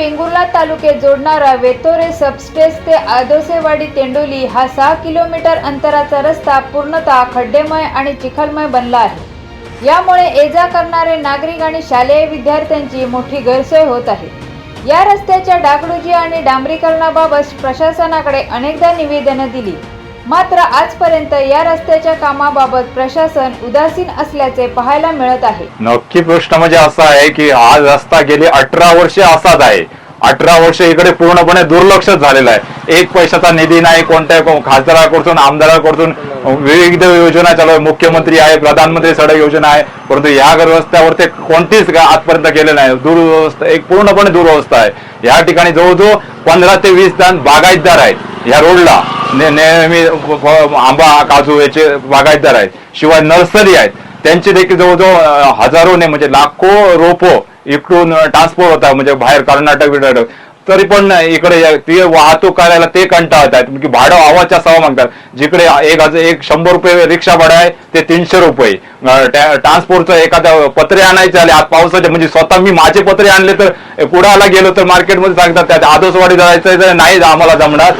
वेंगुर्ला तालुक्यात जोडणारा वेतोरे सबस्टेस ते आदोसेवाडी तेंडोली हा सहा किलोमीटर अंतराचा रस्ता पूर्णतः खड्डेमय आणि चिखलमय बनला आहे. यामुळे ये जा करणारे नागरिक आणि शालेय विद्यार्थ्यांची मोठी गैरसोय होत आहे. या रस्त्याच्या डागडुजी आणि डांबरीकरणाबाबत प्रशासनाकडे अनेकदा निवेदनं दिली. मात्र आजपर्यंत या रस्त्याच्या कामाबाबत प्रशासन उदासीन असल्याचे पाहायला मिळत आहे. नक्की प्रश्न म्हणजे असा आहे की हा रस्ता गेली अठरा वर्षे असाच आहे. अठरा वर्ष इकडे पूर्णपणे दुर्लक्ष झालेलं आहे. एक पैशाचा निधी नाही कोणत्या खासदाराकडून आमदाराकडून विविध योजना चालू आहे. मुख्यमंत्री आहे प्रधानमंत्री सडक योजना आहे. परंतु या रस्त्यावर ते कोणतीच आजपर्यंत केले नाही. दुरवस्था एक पूर्णपणे दुरवस्था आहे. या ठिकाणी जवळजवळ पंधरा ते वीस जण बागायतदार आहेत. या रोडला ने- नेहमी फ- आंबा काजू याचे बागायतदार आहेत. शिवाय नर्सरी आहेत. त्यांचे देखील जवळजवळ अं, हजारोने म्हणजे लाखो रोपो इकडून ट्रान्सपोर्ट होतात. म्हणजे बाहेर कर्नाटक बिर्नाटक. तरी पण इकडे ते वाहतूक करायला ते कंटाळत आहेत. की भाडं आवाच्या सवा मागतात जिकडे एक हजार एक शंभर रुपये रिक्षा भाडं आहे ते तीनशे रुपये. ट्रान्सपोर्टचं एखाद्या पत्रे आणायचे आले आज पावसाचे म्हणजे स्वतः मी माझे पत्रे आणले तर कुडाला गेलो तर मार्केटमध्ये सांगतात त्यात आदोसवाडी जायचं तर नाही आम्हाला जमणार.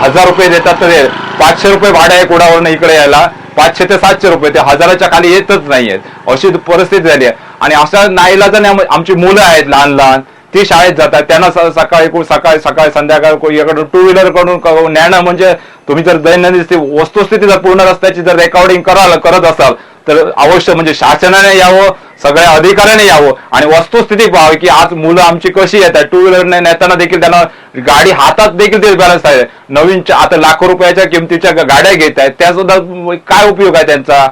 हजार रुपये देतात तर पाचशे रुपये भाडं आहे कुडावरनं इकडे यायला. पाचशे ते सातशे रुपये ते हजाराच्या खाली येतच नाहीयेत. अशी परिस्थिती झाली आहे. आणि अशा नाईलाजाने आमची मुलं आहेत लहान लहान ती शाळेत जातात. त्यांना सकाळी कोण सकाळी सकाळी संध्याकाळ कोण टू व्हीलरकडून नेणं म्हणजे तुम्ही जर दैनंदिन वस्तुस्थिती जर पूर्ण रस्त्याची जर रेकॉर्डिंग कराल करत असाल तर अवश्य म्हणजे शासनाने यावं सगळ्या अधिकाऱ्याने यावं आणि वस्तुस्थिती पाहावी की आज मुलं आमची कशी येतात. टू व्हीलरने नेताना देखील त्यांना गाडी हातात देखील ते बॅलन्स आहे नवीन आता लाखो रुपयाच्या किमतीच्या गाड्या घेत आहेत. त्या सुद्धा काय उपयोग आहे त्यांचा?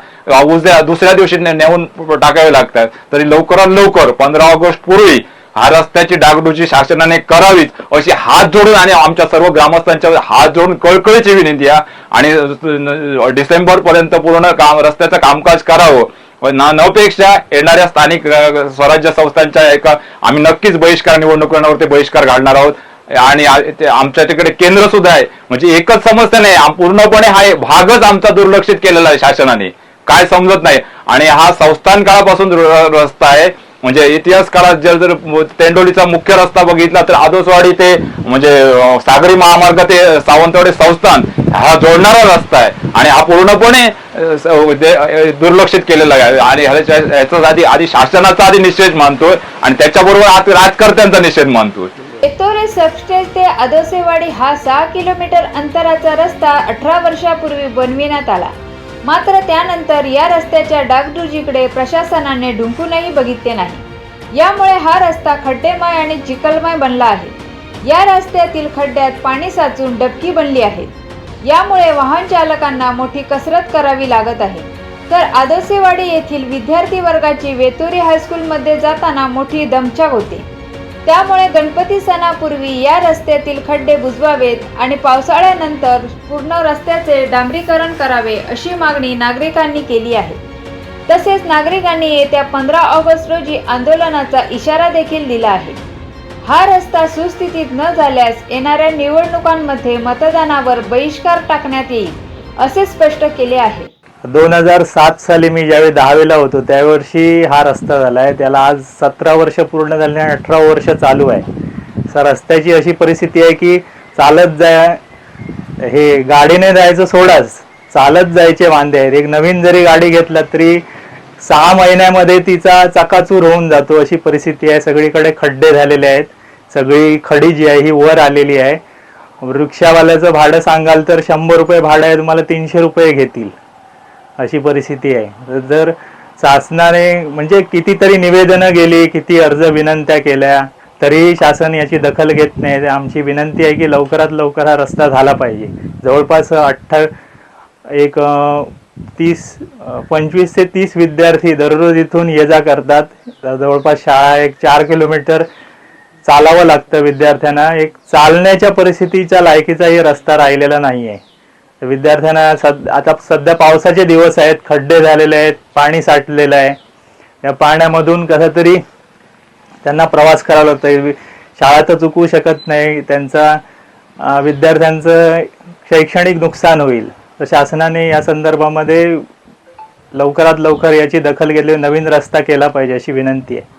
उद्या दुसऱ्या दिवशी नेऊन टाकावे लागतात. तरी लवकरात लवकर पंधरा ऑगस्ट पूर्वी हा रस्त्याची डागडुजी शासनाने करावीच अशी हात जोडून आणि आमच्या सर्व ग्रामस्थांच्या हात जोडून कळकळीची विनंती आहे आणि डिसेंबर पर्यंत पूर्ण काम रस्त्याचं कामकाज करावं. ना नपेक्षा येणाऱ्या स्थानिक स्वराज्य संस्थांच्या एका आम्ही नक्कीच बहिष्कार निवडणुकांवरती बहिष्कार घालणार आहोत. आणि ते आमच्या तिकडे केंद्र सुद्धा आहे. म्हणजे एकच समस्या नाही पूर्णपणे हा भागच आमचा दुर्लक्षित केलेला आहे शासनाने. काय समजत नाही. आणि हा संस्थान काळापासून रस्ता आहे. म्हणजे इतिहास काळात जर जर तेंडोलीचा मुख्य रस्ता बघितला तर आदोसवाडी ते म्हणजे सागरी महामार्ग ते सावंतवाडी संस्थान हा जोडणारा रस्ता आहे. आणि हा पूर्णपणे दुर्लक्षित केलेला आहे. आणि ह्याचा आधी आधी शासनाचा आधी निषेध मानतोय आणि त्याच्याबरोबर आज राजकर्त्यांचा निषेध मानतोय. एतोरे सबस्टेज ते आदोसेवाडी हा सहा किलोमीटर अंतराचा रस्ता अठरा वर्षापूर्वी बनविण्यात आला. मात्र त्यानंतर या रस्त्याच्या डागडुजीकडे प्रशासनाने ढुंकूनही बघितले नाही. यामुळे हा रस्ता खड्डेमय आणि चिखलमय बनला आहे. या रस्त्यातील खड्ड्यात पाणी साचून डबकी बनली आहेत यामुळे वाहन चालकांना मोठी कसरत करावी लागत आहे. तर आदोसेवाडी येथील विद्यार्थी वर्गाची वेतोरी हायस्कूलमध्ये जाताना मोठी दमछाक होते. त्यामुळे गणपती सणापूर्वी या रस्त्यातील खड्डे बुजवावेत आणि पावसाळ्यानंतर पूर्ण रस्त्याचे डांबरीकरण करावे अशी मागणी नागरिकांनी केली आहे. तसेच नागरिकांनी येत्या पंधरा ऑगस्ट रोजी आंदोलनाचा इशारा देखील दिला आहे. हा रस्ता सुस्थितीत न झाल्यास येणाऱ्या निवडणुकांमध्ये मतदानावर बहिष्कार टाकण्यात येईल असे स्पष्ट केले आहे. दोन हजार सात साली मी ज्यावेळी दहावीला होतो त्यावर्षी हा रस्ता झाला आहे त्याला आज सतरा वर्ष पूर्ण झाले आणि अठरा वर्ष चालू आहे. सर रस्त्याची अशी परिस्थिती आहे की चालत जाय हे गाडीने जायचं सोडाच चालत जायचे वांदे आहेत. एक नवीन जरी गाडी घेतला तरी सहा महिन्यामध्ये तिचा चकाचूर होऊन जातो अशी परिस्थिती आहे. सगळीकडे खड्डे झालेले आहेत. सगळी खडी जी आहे ही वर आलेली आहे. रिक्षावाल्याचं भाडं सांगाल तर शंभर रुपये भाडं आहे तुम्हाला तीनशे रुपये घेतील. अशी परिस्थिती आहे. जर शासनाने म्हणजे कितीतरी निवेदनं गेली किती अर्ज विनंत्या केल्या तरी शासन याची दखल घेत नाही. आमची विनंती आहे की लवकरात लवकर हा रस्ता झाला पाहिजे. जवळपास अठ्ठा एक तीस पंचवीस ते तीस विद्यार्थी दररोज इथून ये जा करतात. जवळपास शाळा एक चार किलोमीटर चालावं लागतं विद्यार्थ्यांना. एक चालण्याच्या परिस्थितीच्या लायकीचाही रस्ता राहिलेला नाही आहे विद्यार्थ्यांना सद आता सध्या पावसाचे दिवस आहेत खड्डे झालेले आहेत पाणी साठलेलं आहे. या पाण्यामधून कसं तरी त्यांना प्रवास करावा लागतो शाळा तर चुकवू शकत नाही त्यांचा विद्यार्थ्यांचं शैक्षणिक नुकसान होईल. तर शासनाने या संदर्भामध्ये लवकरात लवकर याची दखल घेतली नवीन रस्ता केला पाहिजे अशी विनंती आहे.